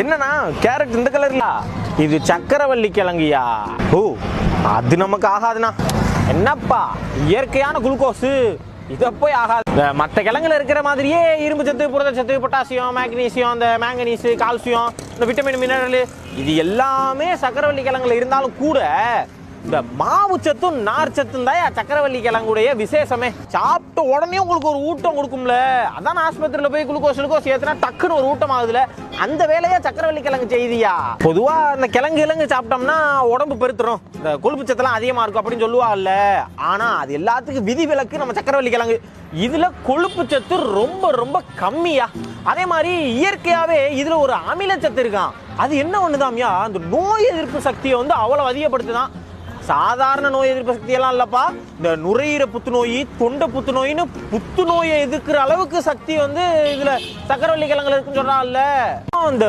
என்னண்ணா? கேரட் இந்த கலர்ல இது சக்கரவள்ளி கிழங்குயா? ஓ அது நமக்கு ஆகாதுண்ணா. என்னப்பா இயற்கையான குளுக்கோஸு. இதை போய் ஆகாது. மற்ற கிழங்குல இருக்கிற மாதிரியே இரும்பு சத்து புரதச்சத்து பொட்டாசியம் மேக்னீசியம் அந்த மேங்கனீஸ் கால்சியம் இந்த விட்டமின் மினரல் இது எல்லாமே சக்கரவள்ளி கிழங்குல இருந்தாலும் கூட இந்த மாவு சத்தும் நார் சத்தும் தான் சக்கரவள்ளி கிழங்குடைய விசேஷமே. சாப்பிட்ட உடனே உங்களுக்கு ஒரு ஊட்டம் கொடுக்கும்ல. அதான் ஆஸ்பத்திரியில் போய் குளுக்கோஸ் குளுக்கோஸ் ஏத்துனா டக்குன்னு ஒரு ஊட்டம் ஆகுதுல. அந்த வேலையா சக்கரவள்ளி கிழங்கு செய்தியா? பொதுவா அந்த கிழங்கு கிழங்கு சாப்பிட்டோம்னா உடம்பு பெருத்துரும். இந்த கொழுப்பு சத்தெல்லாம் அதிகமா இருக்கும் அப்படின்னு சொல்லுவாங்கல்ல. ஆனா அது எல்லாத்துக்கும் விதி விலக்கு நம்ம சக்கரவள்ளி கிழங்கு. இதுல கொழுப்பு சத்து ரொம்ப ரொம்ப கம்மியா. அதே மாதிரி இயற்கையாவே இதுல ஒரு அமில சத்து இருக்கான் அது என்ன ஒண்ணுதாம்யா? அந்த நோய் எதிர்ப்பு சக்தியை வந்து அவ்வளவு அதிகப்படுத்துதான். சாதாரண நோய் எதிர்ப்பு சக்தி எல்லாம் இல்லப்பா. இந்த நுரையீர புத்துநோய் தொண்டை புத்துநோயின்னு புத்துநோயை எதிர்க்கிற அளவுக்கு சக்தி வந்து இதுல சக்கரவள்ளி கிழங்குல இருக்குன்னு சொல்றான்ல இந்த